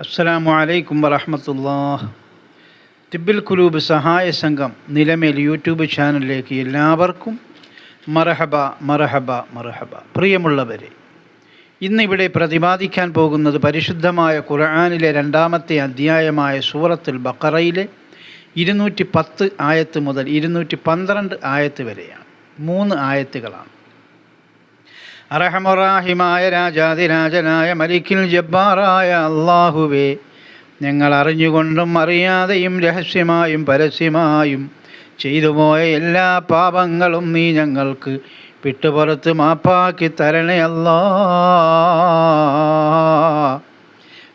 അസ്സലാമു അലൈക്കും വറഹമത്തുല്ലാ തിബിൽ കുലൂബ് സഹായ സംഘം നിലമേൽ യൂട്യൂബ് ചാനലിലേക്ക് എല്ലാവർക്കും മറഹബ മറഹബ മറഹബ പ്രിയമുള്ളവരെ ഇന്നിവിടെ പ്രതിപാദിക്കാൻ പോകുന്നത് പരിശുദ്ധമായ ഖുർആാനിലെ രണ്ടാമത്തെ അധ്യായമായ സൂറത്തുൽ ബക്കറയിലെ ഇരുന്നൂറ്റി പത്ത് ആയത്ത് മുതൽ ഇരുന്നൂറ്റി പന്ത്രണ്ട് ആയത്ത് വരെയാണ്. മൂന്ന് ആയത്തുകളാണ്. അറഹമുറാഹിമായ രാജാതിരാജനായ മലിക്കിൽ ജബ്ബാറായ അള്ളാഹുവേ ഞങ്ങൾ അറിഞ്ഞുകൊണ്ടും അറിയാതെയും രഹസ്യമായും പരസ്യമായും ചെയ്തുപോയ എല്ലാ പാപങ്ങളും നീ ഞങ്ങൾക്ക് വിട്ടുപുറത്ത് മാപ്പാക്കി തരണേ അല്ലാ.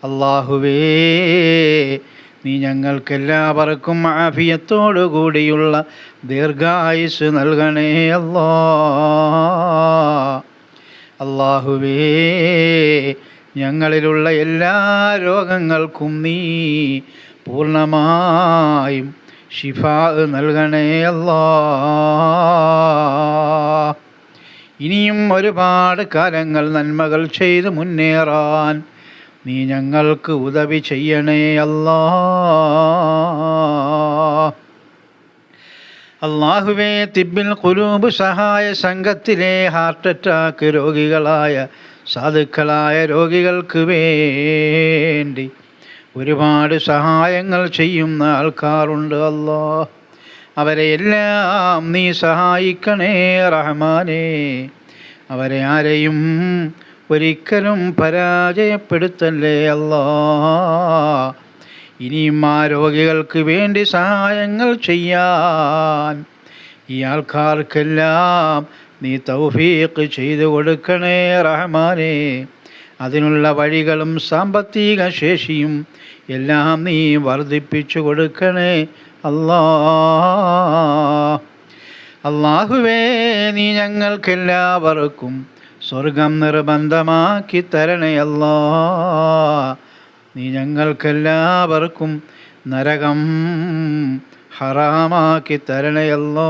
അള്ളാഹുവേ നീ ഞങ്ങൾക്കെല്ലാവർക്കും ആഫിയത്തോടു കൂടിയുള്ള ദീർഘായുസ് നൽകണേ അല്ലാ. അള്ളാഹുവേ ഞങ്ങളിലുള്ള എല്ലാ രോഗങ്ങൾക്കും നീ പൂർണമായും ഷിഫ നൽകണേ അല്ലാ. ഇനിയും ഒരുപാട് കാലങ്ങൾ നന്മകൾ ചെയ്ത് മുന്നേറാൻ നീ ഞങ്ങൾക്ക് ഉദവി ചെയ്യണേ അല്ലാ. അള്ളാഹുവേ തിബിൽ കുലൂബ് സഹായ സംഘത്തിലെ ഹാർട്ട് അറ്റാക്ക് രോഗികളായ സാധുക്കളായ രോഗികൾക്ക് വേണ്ടി ഒരുപാട് സഹായങ്ങൾ ചെയ്യുന്ന ആൾക്കാരുണ്ട് അല്ലോ. അവരെ എല്ലാം നീ സഹായിക്കണേ റഹ്മാനേ. അവരെ ആരെയും ഒരിക്കലും പരാജയപ്പെടുത്തല്ലേ അല്ലാ. ഇനിയും ആ രോഗികൾക്ക് വേണ്ടി സഹായങ്ങൾ ചെയ്യാൻ. ഈ ആൾക്കാർക്കെല്ലാം നീ തൗഫീഖ് ചെയ്തു കൊടുക്കണേ റഹ്മാനെ. അതിനുള്ള വഴികളും സാമ്പത്തിക ശേഷിയും എല്ലാം നീ വർദ്ധിപ്പിച്ചു കൊടുക്കണേ അല്ലാ. അള്ളാഹുവേ നീ ഞങ്ങൾക്കെല്ലാവർക്കും സ്വർഗം നിർബന്ധമാക്കി തരണേ അല്ലാ. നീ ഞങ്ങൾക്കെല്ലാവർക്കും നരകം ഹറാമാക്കി തരണയല്ലോ.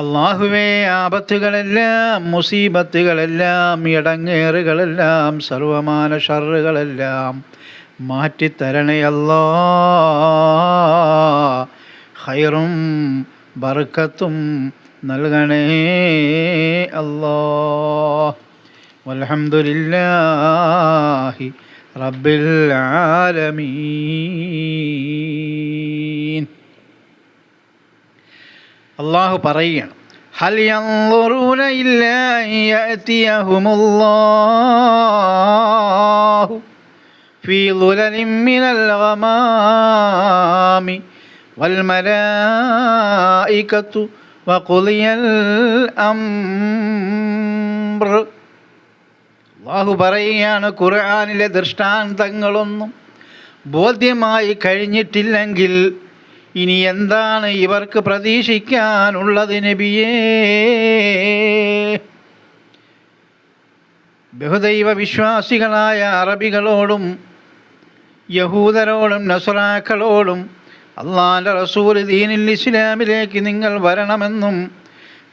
അള്ളാഹുവേ ആപത്തുകളെല്ലാം മുസീബത്തുകളെല്ലാം ഇടങ്ങേറുകളെല്ലാം സർവമാന ഷറുകളെല്ലാം മാറ്റിത്തരണയല്ലോ. ഹൈറും ബർക്കത്തും നൽകണേ അല്ലോ والحمد لله رب العالمين അള്ളാഹു പറയുകയാണ് ഹൽ യൻളുറൂന ഇല്ലാ യഅതിയഹുമുല്ലാഹു ഫീ ളുലലിൻ മിനൽ ഗമാമി വൽ മലായികത്തു വഖുളിയൽ അംർ അള്ളാഹു പറയുകയാണ് ഖുർആാനിലെ ദൃഷ്ടാന്തങ്ങളൊന്നും ബോധ്യമായി കഴിഞ്ഞിട്ടില്ലെങ്കിൽ ഇനി എന്താണ് ഇവർക്ക് പ്രതീക്ഷിക്കാനുള്ളത് നബിയേ? ബഹുദൈവ വിശ്വാസികളായ അറബികളോടും യഹൂദരോടും നസുറാക്കളോടും അള്ളാന്റെ റസൂൽ ദീനിൽ ഇസ്ലാമിലേക്ക് നിങ്ങൾ വരണമെന്നും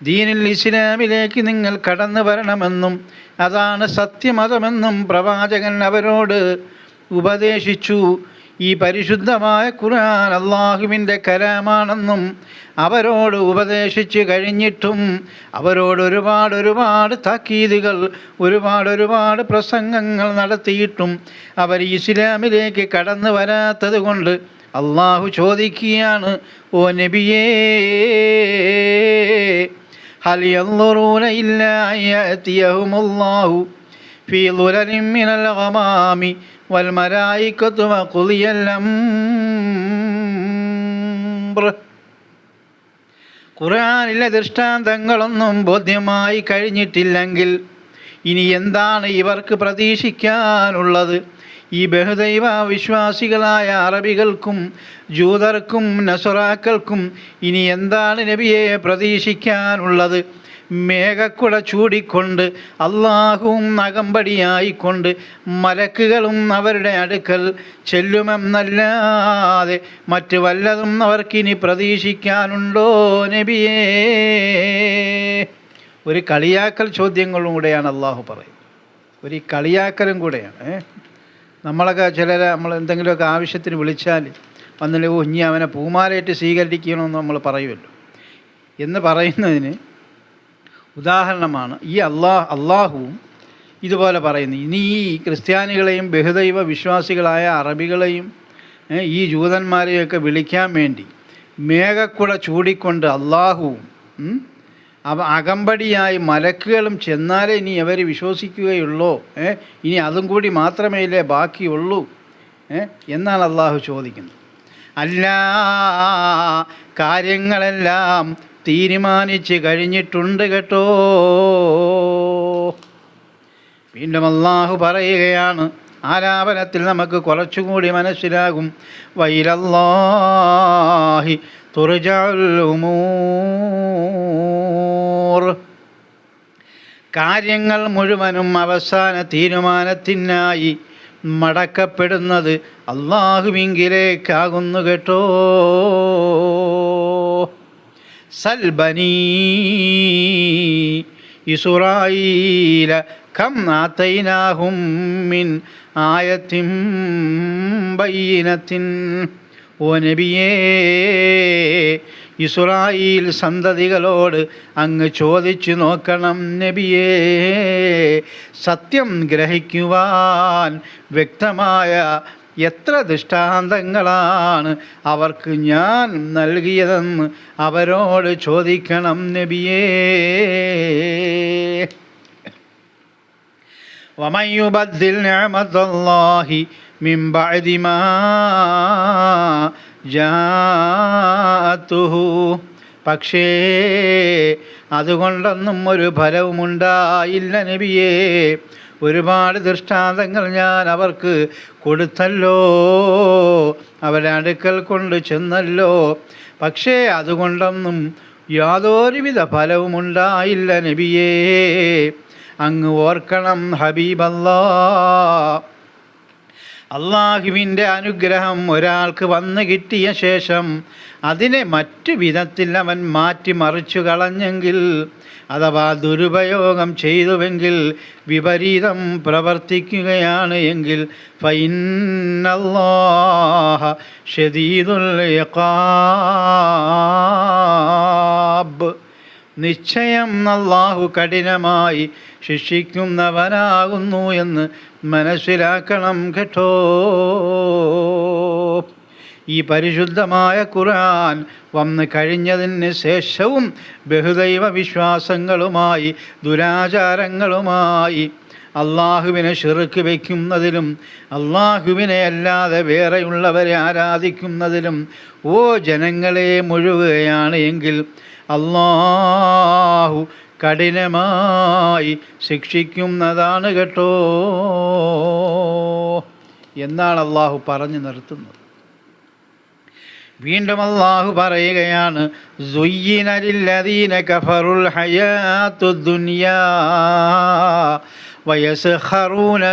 ദീനിൽ ഇസ്ലാമിലേക്ക് നിങ്ങൾ കടന്നു വരണമെന്നും അതാണ് സത്യമതമെന്നും പ്രവാചകൻ അവരോട് ഉപദേശിച്ചു. ഈ പരിശുദ്ധമായ ഖുർആൻ അള്ളാഹുവിന്റെ കരമാണെന്നും അവരോട് ഉപദേശിച്ച് കഴിഞ്ഞിട്ടും അവരോട് ഒരുപാട് ഒരുപാട് താക്കീതുകൾ ഒരുപാട് ഒരുപാട് പ്രസംഗങ്ങൾ നടത്തിയിട്ടും അവർ ഇസ്ലാമിലേക്ക് കടന്നു വരാത്തത് കൊണ്ട് അള്ളാഹു ചോദിക്കുകയാണ് ഓ നബിയേ هل ينظرون إلا أن يأتيهم الله في ظلل من الغمام والملائكة وقضي الأمر ഖുർആാനിലെ ദൃഷ്ടാന്തങ്ങളൊന്നും ബോധ്യമായി കഴിഞ്ഞിട്ടില്ലെങ്കിൽ ഇനി എന്താണ് ഇവർക്ക് പ്രതീക്ഷിക്കാനുള്ളത് ഈ ബഹുദൈവ വിശ്വാസികളായ അറബികൾക്കും ജൂതർക്കും നസുറാക്കൾക്കും ഇനി എന്താണ് നബിയെ പ്രതീക്ഷിക്കാനുള്ളത്? മേഘക്കുട ചൂടിക്കൊണ്ട് അള്ളാഹുവും അകമ്പടിയായിക്കൊണ്ട് മലക്കുകളും അവരുടെ അടുക്കൽ ചെല്ലുമെന്നല്ലാതെ മറ്റ് വല്ലതും അവർക്കിനി പ്രതീക്ഷിക്കാനുണ്ടോ നബിയേ? ഒരു കളിയാക്കൽ ചോദ്യങ്ങളും കൂടെയാണ് അള്ളാഹു പറയുന്നത്. ഒരു കളിയാക്കലും കൂടെയാണ് നമ്മളൊക്കെ ചിലരെ നമ്മൾ എന്തെങ്കിലുമൊക്കെ ആവശ്യത്തിന് വിളിച്ചാൽ വന്നില്ല ഓ ഇനി അവനെ പൂമാലയിട്ട് സ്വീകരിക്കണമെന്ന് നമ്മൾ പറയുമല്ലോ. എന്ന് പറയുന്നതിന് ഉദാഹരണമാണ് ഈ അള്ളാഹ് അള്ളാഹുവും ഇതുപോലെ പറയുന്നു. ഇനി ഈ ക്രിസ്ത്യാനികളെയും ബഹുദൈവ വിശ്വാസികളായ അറബികളെയും ഈ ജൂതന്മാരെയൊക്കെ വിളിക്കാൻ വേണ്ടി മേഘക്കുട ചൂടിക്കൊണ്ട് അള്ളാഹുവും അവ അകമ്പടിയായി മലക്കുകളും ചെന്നാലേ ഇനി അവർ വിശ്വസിക്കുകയുള്ളൂ. ഏ? ഇനി അതും കൂടി മാത്രമേ ഇല്ലേ ബാക്കിയുള്ളൂ. ഏ? എന്നാണ് അള്ളാഹു ചോദിക്കുന്നത്. അല്ല കാര്യങ്ങളെല്ലാം തീരുമാനിച്ച് കഴിഞ്ഞിട്ടുണ്ട് കേട്ടോ. വീണ്ടും അള്ളാഹു പറയുകയാണ് ആലാപനത്തിൽ നമുക്ക് കുറച്ചുകൂടി മനസ്സിലാകും. വൈലല്ലാഹി തുറജാൽ കാര്യങ്ങൾ മുഴുവനും അവസാന തീരുമാനത്തിനായി മടക്കപ്പെടുന്നത് അള്ളാഹുവിങ്കിലേക്കാകുന്നു കേട്ടോ. സൽബനീ ഇസുറായില കം ആത്തൈനാഹും മിൻ ആയത്തിൻ ബയ്യനത്തിൻ. ഓ നബിയേ ഇസ്രായേൽ സന്തതികളോട് അങ്ങ് ചോദിച്ചു നോക്കണം നബിയേ. സത്യം ഗ്രഹിക്കുവാൻ വ്യക്തമായ എത്ര ദൃഷ്ടാന്തങ്ങളാണ് അവർക്ക് ഞാൻ നൽകിയതെന്ന് അവരോട് ചോദിക്കണം നബിയേ. വമയുബദ്ദിൽ നിഅമത്തല്ലാഹി മിൻ ബഅദി മാ ജാത്തുഹു പക്ഷേ അതുകൊണ്ടൊന്നും ഒരു ഫലവുമുണ്ടായില്ല നബിയേ. ഒരുപാട് ദൃഷ്ടാന്തങ്ങൾ ഞാൻ അവർക്ക് കൊടുത്തല്ലോ. അവരടുക്കൽ കൊണ്ട് ചെന്നല്ലോ. പക്ഷേ അതുകൊണ്ടൊന്നും യാതൊരുവിധ ഫലവുമുണ്ടായില്ല നബിയേ. അങ്ങ് ഓർക്കണം ഹബീബല്ലാ. അള്ളാഹുവിന്റെ അനുഗ്രഹം ഒരാൾക്ക് വന്നു കിട്ടിയ ശേഷം അതിനെ മറ്റു വിധത്തിൽ അവൻ മാറ്റി മറിച്ചു കളഞ്ഞെങ്കിൽ അഥവാ ദുരുപയോഗം ചെയ്തുവെങ്കിൽ വിപരീതം പ്രവർത്തിക്കുകയാണ് എങ്കിൽ ഫൈനല്ലാഹ ഷദീദുൽ ഇഖാബ്. നിശ്ചയം അള്ളാഹു കഠിനമായി ശിക്ഷിക്കുന്നവരാകുന്നു എന്ന് മനസ്സിലാക്കണം കേട്ടോ. ഈ പരിശുദ്ധമായ ഖുർആൻ വന്ന് കഴിഞ്ഞതിന് ശേഷവും ബഹുദൈവ വിശ്വാസങ്ങളുമായി ദുരാചാരങ്ങളുമായി അള്ളാഹുവിനെ ഷിറുക്ക് വയ്ക്കുന്നതിലും അള്ളാഹുവിനെ അല്ലാതെ വേറെയുള്ളവരെ ആരാധിക്കുന്നതിലും ഓ ജനങ്ങളെ മുഴുകുകയാണ് എങ്കിൽ അള്ളാഹു കഠിനമായി ശിക്ഷിക്കുന്നതാണ് കേട്ടോ. എന്നാണ് അള്ളാഹു പറഞ്ഞു നിർത്തുന്നത്. വീണ്ടും അള്ളാഹു പറയുകയാണ് കഫറുൽ ദുനിയാ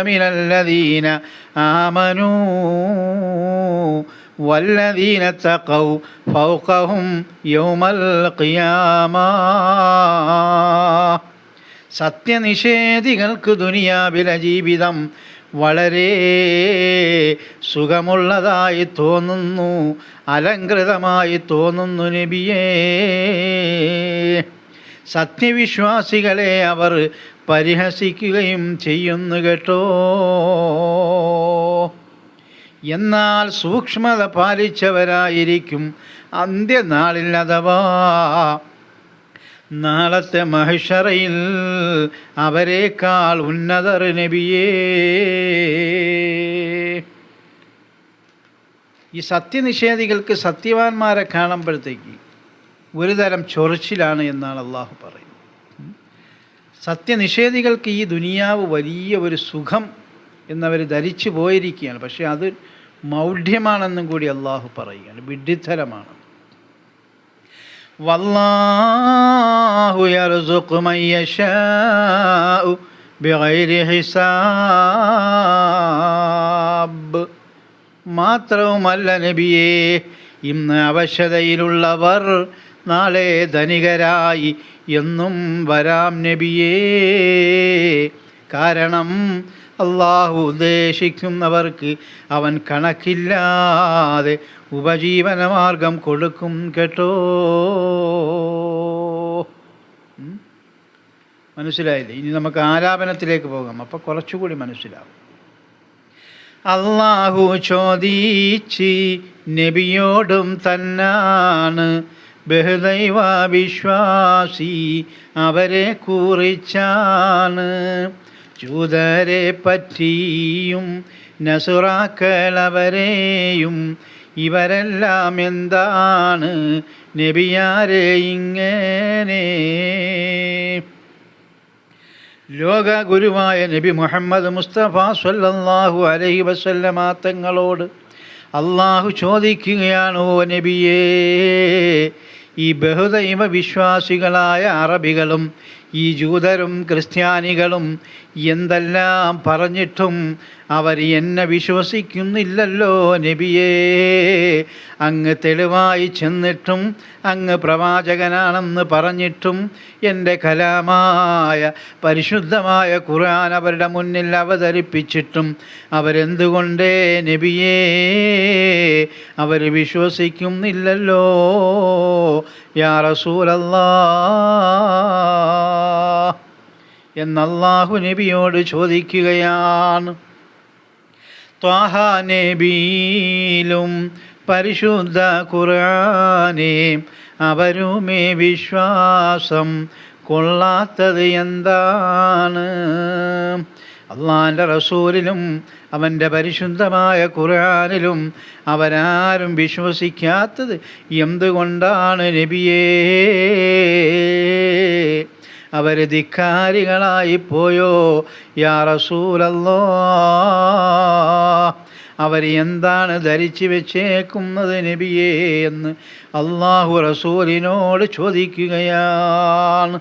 മിനല്ലദീന ആമനൂ والذين اتقوا فوقهم يوم القيامة സത്യനിഷേധികൾക്ക് ദുനിയാവിലെ ജീവിതം വളരെ സുഖമുള്ളതായി തോന്നുന്നു അലങ്കൃതമായി തോന്നുന്നു നബിയേ സത്യവിശ്വാസികളെ അവർ പരിഹസിക്കുകയും ചെയ്യുന്നു കേട്ടോ എന്നാൽ സൂക്ഷ്മത പാലിച്ചവരായിരിക്കും അന്ത്യനാളിൽ അഥവാ നാളത്തെ മഹിഷറയിൽ അവരെക്കാൾ ഉന്നതർ നബിയേ. ഈ സത്യനിഷേധികൾക്ക് സത്യവാന്മാരെ കാണുമ്പോഴത്തേക്ക് ഒരു തരം ചൊറിച്ചിലാണ് എന്നാണ് അള്ളാഹു പറയുന്നത്. സത്യനിഷേധികൾക്ക് ഈ ദുനിയാവ് വലിയ ഒരു സുഖം എന്നവർ ധരിച്ചു പോയിരിക്കുകയാണ്. പക്ഷേ അത് മൗഢ്യമാണെന്നും കൂടി അള്ളാഹു പറയുകയാണ്. വിഡ്ഢിത്തരമാണ് മാത്രവുമല്ല നബിയെ ഇന്ന് അവശതയിലുള്ളവർ നാളെ ധനികരായി എന്നും വരാം നബിയേ. കാരണം അള്ളാഹു ഉദ്ദേശിക്കുന്നവർക്ക് അവൻ കണക്കില്ലാതെ ഉപജീവനമാർഗം കൊടുക്കും കേട്ടോ. മനസ്സിലായില്ല? ഇനി നമുക്ക് ആരാപനത്തിലേക്ക് പോകാം. അപ്പോൾ കുറച്ചുകൂടി മനസ്സിലാവും. അള്ളാഹു ചോദിച്ച് നബിയോടും തന്നാണ് ബഹുദൈവ വിശ്വാസി അവരെ കുറിച്ചാണ്. ജൂതരെ പറ്റിയും നസുറാക്കളവരെയും ഇവരെല്ലാം എന്താണ് നബിയാരെ ഇങ്ങനെ? ലോക ഗുരുവായ നബി മുഹമ്മദ് മുസ്തഫ സല്ലല്ലാഹു അലൈഹി വസല്ലമ തങ്ങളോട് അള്ളാഹു ചോദിക്കുകയാണ് ഓ നബിയേ ഈ ബഹുദൈവ വിശ്വാസികളായ അറബികളും ഈ ജൂതരും ക്രിസ്ത്യാനികളും എന്തെല്ലാം പറഞ്ഞിട്ടും അവർ എന്നെ വിശ്വസിക്കുന്നില്ലല്ലോ നബിയേ. അങ്ങ് തെളിവായി ചെന്നിട്ടും അങ്ങ് പ്രവാചകനാണെന്ന് പറഞ്ഞിട്ടും എന്റെ കലാമായ പരിശുദ്ധമായ ഖുർആൻ അവരുടെ മുന്നിൽ അവതരിപ്പിച്ചിട്ടും അവരെന്തുകൊണ്ടേ നബിയേ? അവർ വിശ്വസിക്കുന്നില്ലല്ലോ. യാ റസൂലല്ലാ നബിയോട് ചോദിക്കുകയാണ്. ത്വാഹ നബിയിലും പരിശുദ്ധ ഖുർആാനെ അവരുമേ വിശ്വാസം കൊള്ളാത്തത് എന്താണ്? അള്ളാന്റെ റസൂലിലും അവന്റെ പരിശുദ്ധമായ ഖുർആനിലും അവരാരും വിശ്വസിക്കാത്തത് എന്തുകൊണ്ടാണ് നബിയേ? അവർ ധിക്കാരികളായിപ്പോയോ യാ റസൂലല്ലോ അവർ എന്താണ് ധരിച്ചു വെച്ചേക്കുന്നത് നബിയേ എന്ന് അള്ളാഹു റസൂലിനോട് ചോദിക്കുകയാണ്.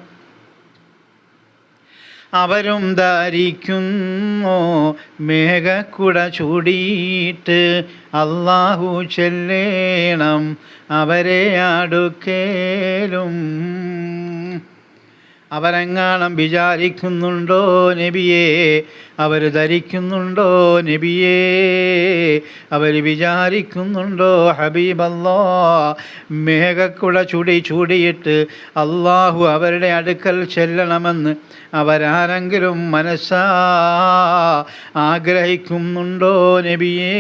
അവരും ധരിക്കുന്നു. മേഘക്കുട ചൂടിയിട്ട് അള്ളാഹു ചെല്ലേണം. അവരെ അടുക്കേലും അവരെങ്ങാണം വിചാരിക്കുന്നുണ്ടോ നബിയേ? അവർ ധരിക്കുന്നുണ്ടോ നബിയേ? അവർ വിചാരിക്കുന്നുണ്ടോ ഹബീബല്ലോ? മേഘക്കുട ചുടി ചൂടിയിട്ട് അള്ളാഹു അവരുടെ അടുക്കൽ ചെല്ലണമെന്ന് അവരാരെങ്കിലും മനസ്സാ ആഗ്രഹിക്കുന്നുണ്ടോ നബിയേ?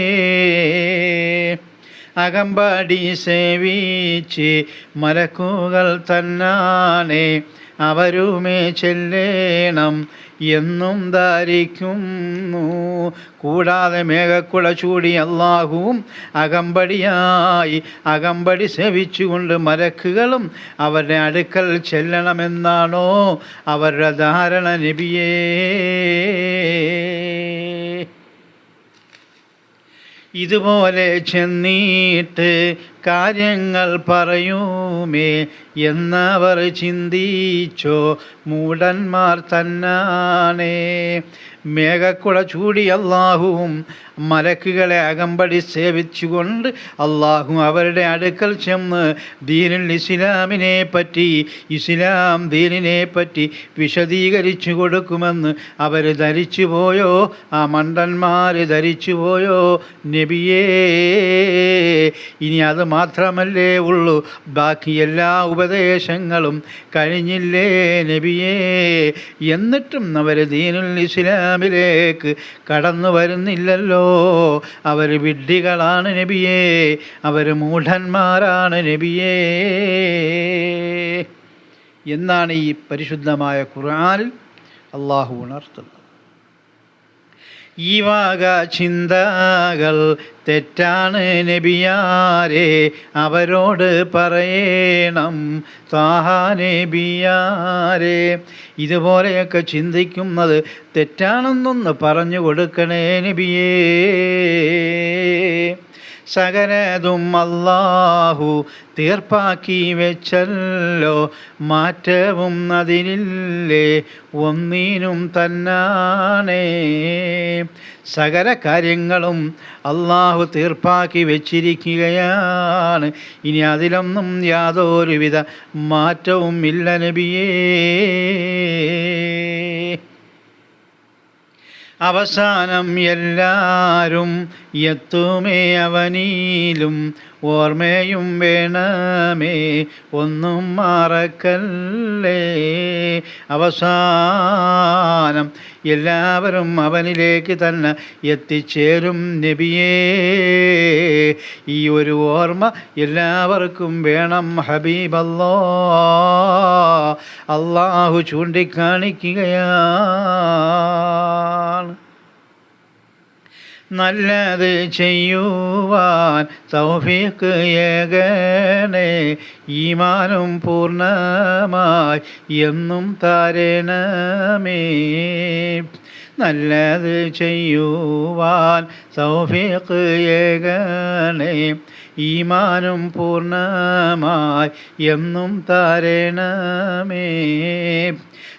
അകമ്പടി സേവിച്ച് മലക്കുകൾ തന്നാണേ. അവരുമേ ചെല്ലേണം എന്നും ധാരിക്കുന്നു. കൂടാതെ മേഘക്കുള ചൂടി അള്ളാഹുവും അകമ്പടിയായി അകമ്പടി സേവിച്ചുകൊണ്ട് മലക്കുകളും അവരുടെ അടുക്കൽ ചെല്ലണമെന്നാണോ അവരുടെ ധാരണ നബിയേ? ഇതുപോലെ ചെന്നിട്ട് കാര്യങ്ങൾ പറയുമേ എന്നവർ ചിന്തിച്ചോ മൂടന്മാർ തന്നാണേ. മേഘക്കുട ചൂടി അള്ളാഹുവും മലക്കുകളെ അകമ്പടി സേവിച്ചുകൊണ്ട് അള്ളാഹു അവരുടെ അടുക്കൽ ചെന്ന് ദീനുൽ ഇസ്ലാമിനെ പറ്റി ഇസ്ലാം ദീനിനെ പറ്റി വിശദീകരിച്ചു കൊടുക്കുമെന്ന് അവർ ധരിച്ചു പോയോ? ആ മണ്ടന്മാർ ധരിച്ചു പോയോ? നബിയേ ഇനി അത് മാത്രമല്ലേ ഉള്ളൂ. ബാക്കി എല്ലാ ഉപദേശങ്ങളും കഴിഞ്ഞില്ലേ നബിയേ? എന്നിട്ടും അവർ ദീനുൽ ഇസ്ലാമിലേക്ക് കടന്നു വരുന്നില്ലല്ലോ. അവർ വിഡ്ഢികളാണ് നബിയേ. അവർ മൂഢന്മാരാണ് നബിയേ. എന്നാണ് ഈ പരിശുദ്ധമായ ഖുർആാനിൽ അള്ളാഹു ഉണർത്തുന്നത്. ഈ വക ചിന്തകൾ തെറ്റാണ് നബിയാരെ അവരോട് പറയണം താഹാ നബിയാരെ. ഇതുപോലെയൊക്കെ ചിന്തിക്കുന്നത് തെറ്റാണെന്നൊന്ന് പറഞ്ഞു കൊടുക്കണേ നബിയേ. സകലതും അല്ലാഹു തീർപ്പാക്കി വെച്ചല്ലോ. മാറ്റവും അതിനില്ലേ ഒന്നിനും തന്നാണേ. സകല കാര്യങ്ങളും അള്ളാഹു തീർപ്പാക്കി വെച്ചിരിക്കുകയാണ്. ഇനി അതിലൊന്നും യാതൊരുവിധ മാറ്റവും ഇല്ല നബിയേ. അവസാനം എല്ലാരും എത്തുമേ അവനിലും. ഓർമ്മയും വേണമേ ഒന്നും മറക്കല്ലേ. അവസാനം എല്ലാവരും അവനിലേക്ക് തന്നെ എത്തിച്ചേരും നബിയേ. ഈ ഒരു ഓർമ്മ എല്ലാവർക്കും വേണം ഹബീബല്ലോ. അള്ളാഹു ചൂണ്ടിക്കാണിക്കുകയാണ് നല്ലത് ചെയ്യുവാൻ തൗഫീക്ക് ഏകനെ ഈമാനും പൂർണമായി എന്നും തരണമേ. നല്ലത് ചെയ്യുവാൻ തൗഫീക്ക് ഏകണേ ഈമാനും പൂർണമായി എന്നും താരണമേ.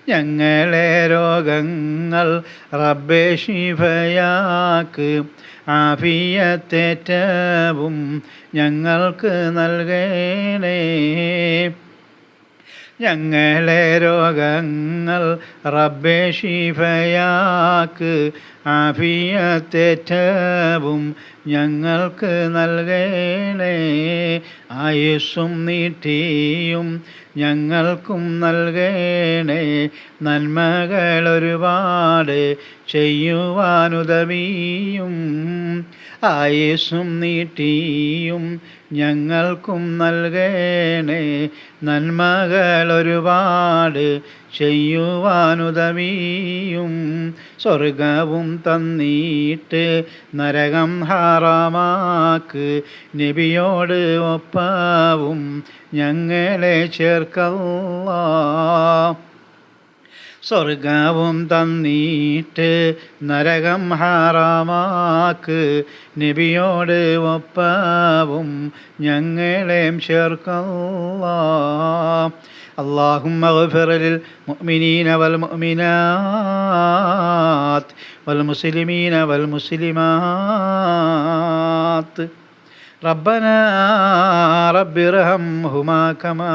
ഞങ്ങളെ രോഗങ്ങൾ റബ്ബെ ശിഫയാക്ക്. ആഫിയത്തേറ്റവും ഞങ്ങൾക്ക് നൽകണേ. ഞങ്ങളെ രോഗങ്ങൾ റബ്ബെ ശിഫയാക്ക്. ആഫിയത്തേറ്റവും ഞങ്ങൾക്ക് നൽകണേ. ആയുസ്സും നീട്ടിയും ഞങ്ങൾക്കും നൽകേണേ. നന്മകൾ ഒരുപാട്. ചെയ്യുവാനുദവിയും ആയുസ്സും നീട്ടിയും ഞങ്ങൾക്കും നൽകേണേ. നന്മകൾ ഒരുപാട് ചെയ്യുവാനുദവിയും സ്വർഗവും തന്നീട്ട് നരകം ഹാറാമാക്ക് നബിയോട് ഒപ്പവും ഞങ്ങളെ ചേർക്കല്ല. സ്വർഗവും തന്നീട്ട് നരകം ഹാറാമാക്ക് നബിയോട് ഒപ്പവും ഞങ്ങളെയും ചേർക്കല്ല اللهم اغفر للمؤمنين والمؤمنات والمسلمين والمسلمات ربنا رب ارحمهما كما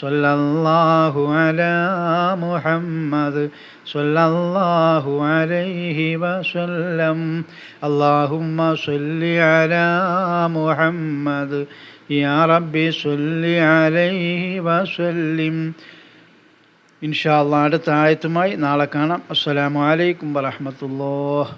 സ്വല്ലാഹു അല മുഹമ്മദ് സ്വല്ലാഹു അലൈഹി വസല്ലം. അള്ളാഹുമ്മ സ്വല്ലി അല മുഹമ്മദ്. യാ റബ്ബി സൊല്ലി അലൈഹി വസല്ലിം. ഇൻഷാ അള്ളാഹ് അടുത്ത ആയത്തുമായി നാളെ കാണാം. അസ്സലാമലൈക്കും വറഹമത്തുള്ളോ